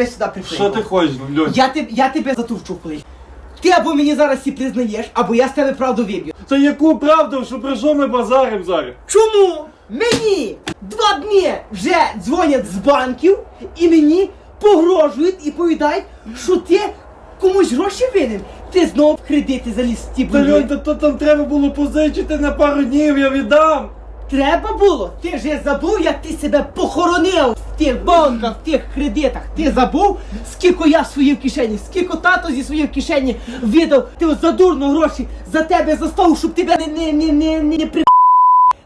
тебе сюди прикликав. Що ти хочеш, Льонь? Я, теб, я тебе затовчу колись. Ти або мені зараз всі признаєш, або я з тебе правду виб'ю. Та яку правду, що про що ми базарим зараз? Чому мені два дні вже дзвонять з банків і мені погрожують і повідають, що ти комусь гроші винен? Ти знов в кредити заліз в ті Та Льонь, та то там треба було позичити на пару днів, я віддам. Треба було. Ти вже забув, як ти себе похоронив в тих банках, в тих кредитах. Ти забув, скільки я в своїй кишені, скільки тато зі своєї кишені видав ти от задурно гроші за тебе застав, щоб тебе не, не, не, не, не при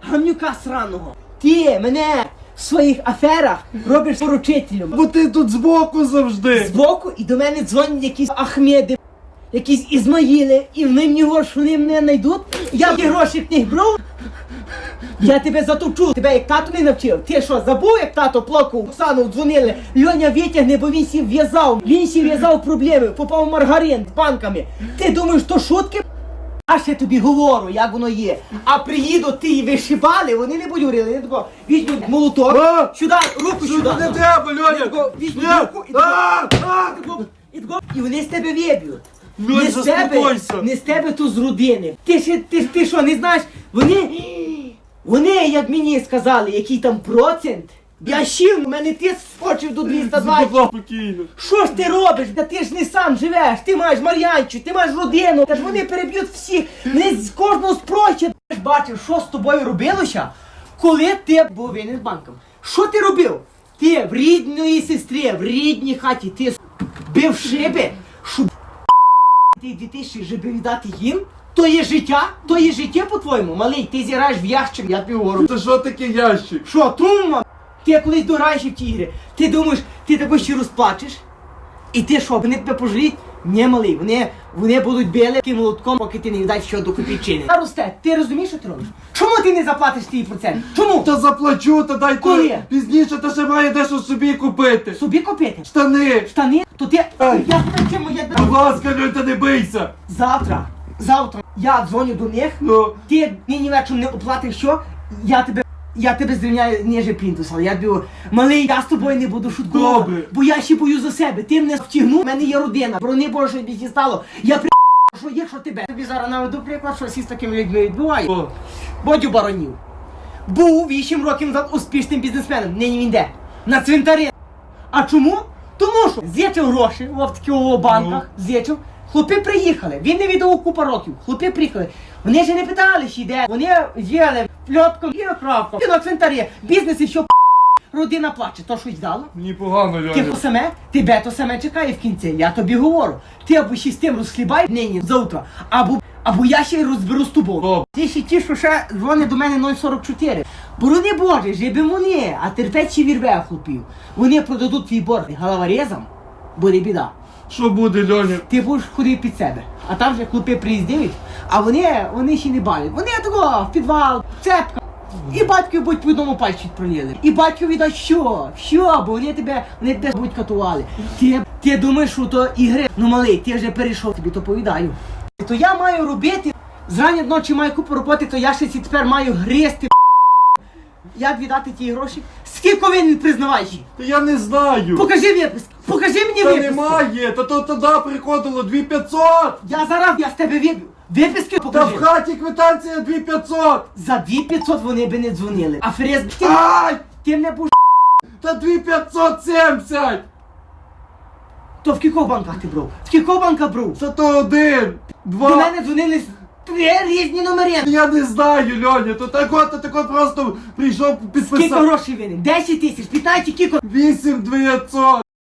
гамнюка сраного. Ти мене в своїх аферах робиш поручителем. Бо ти тут збоку завжди. Збоку і до мене дзвонять якісь Ахмеди, якісь Ізмаїли, і вони мені що вони мене знайдуть. Я ті гроші в них брав. Я тебе затовчу, тебе як тато не навчив. Ти що, забув, як тато плакав, Оксану дзвонили, Льоня витягне, бо він сі в'язав. Він сі в'язав проблеми, попав в маргарин з банками. Ти думаєш, то шутки? А ще тобі говорю, як воно є. А приїду ти і вишивали, вони не будуть говорили. Вони тако, візьмуть молоток, А! сюди, руку сюди. Не треба, Льоня! Тако, візьмуть Ні! руку і тако, А! А! і тако, і тако, і вони з тебе виб'ють. Льонь, Не з тебе, заспокойся. не з тебе то з родини. Ти ще ти, ти що, не знаєш? Вони, вони, як мені сказали, який там процент. Я щив, у мене ти скочив до 220. Спокійно. Що ж ти робиш? Та ти ж не сам живеш, ти маєш Мар'янчу, ти маєш родину. Та ж вони переб'ють всіх, не з кожного спрощать. Ти ж бачив, що з тобою робилося, коли ти був винен банком. Що ти робив? Ти в рідної сестрі, в рідній хаті, ти бив шиби, щоб ти дітей щоб віддати їм? То є життя? То є життя по-твоєму, малий, ти зіграєш в ящик, я говорю. Це що таке ящик? Що, трума? Ти колись дограєш в ті ігри. Ти думаєш, ти також ще розплачеш? І ти що, вони тебе пожаліють? Ні, малий, вони, вони будуть били таким молотком, поки ти не віддасть що до копійчини. Та росте, ти розумієш, що ти робиш? Чому ти не заплатиш ті процент? Чому? Та заплачу, та дай Коли? то пізніше, та ще має дещо собі купити. Собі купити? Штани. Штани? То ти. Ай. Я тебе чим я Будь ласка, Льонь, та не бийся. Завтра, завтра я дзвоню до них. Ну. Ти мені вечором не оплатиш що? Я тебе. Я тебе звільняю ніже плінтус, я тобі малий, я з тобою не буду шуткувати. Добре. Бо я ще бою за себе. Ти мене втягнув, в мене є родина. Брони Боже, що більше стало. Я при що є, що тебе. Тобі зараз наведу приклад, що всі з такими людьми відбувають. О, Бодю баронів. Був 8 років назад успішним бізнесменом. Нині він де? На цвинтарі. А чому? Тому що з'єчив гроші в таких банках, з'єчив. Хлопи приїхали. Він не віддав купа років. Хлопи приїхали. Вони ж не питали, чи йде. Вони їли пльотком і кравком. На цвинтарі. Бізнес і п***. Родина плаче. То щось дало? мені погано, Ти то саме, тебе то саме чекає в кінці. Я тобі говорю. Ти або ще з тим розхлібай нині завтра, або, або я ще й розберу з тобою. Ти ще ті, що ще дзвонить до мене 044. Борони Боже, жиби вони, а терпець ще вірве хлопів. Вони продадуть твій борг головорезам, буде біда. Що буде, Льоня? Ти будеш ходити під себе. А там вже хлопи приїздять, а вони, вони ще не балять. Вони такого в підвал, цепка. І батько будь по одному пальчик проліли. І батько віддасть що? Що? Бо вони тебе, вони тебе будуть катували. Ти, ти думаєш, що то ігри? Ну малий, ти вже перейшов, тобі то повідаю. То я маю робити, зрання ночі маю купу роботи, то я ще ці тепер маю гризти. Як віддати ті гроші? Скільки він признаваєш? Та я не знаю. Покажи виписку. Покажи мені Та виписку. немає, та то тоді приходило 2500. Я зараз я з тебе виб'ю. Виписки Та покажи. в хаті квитанція 2500. За 2500 вони би не дзвонили. А Фрез, ти, Ай! ти мене будеш. Та 2570. То в кількох банках ти брав? В кількох банках брав? Це то один, До два. мене дзвонили з- три різні номери. Я не знаю, Льоня, то так от, то так от просто прийшов Скільки підписав. грошей винен? 10 тисяч, 15 кілько. 8900.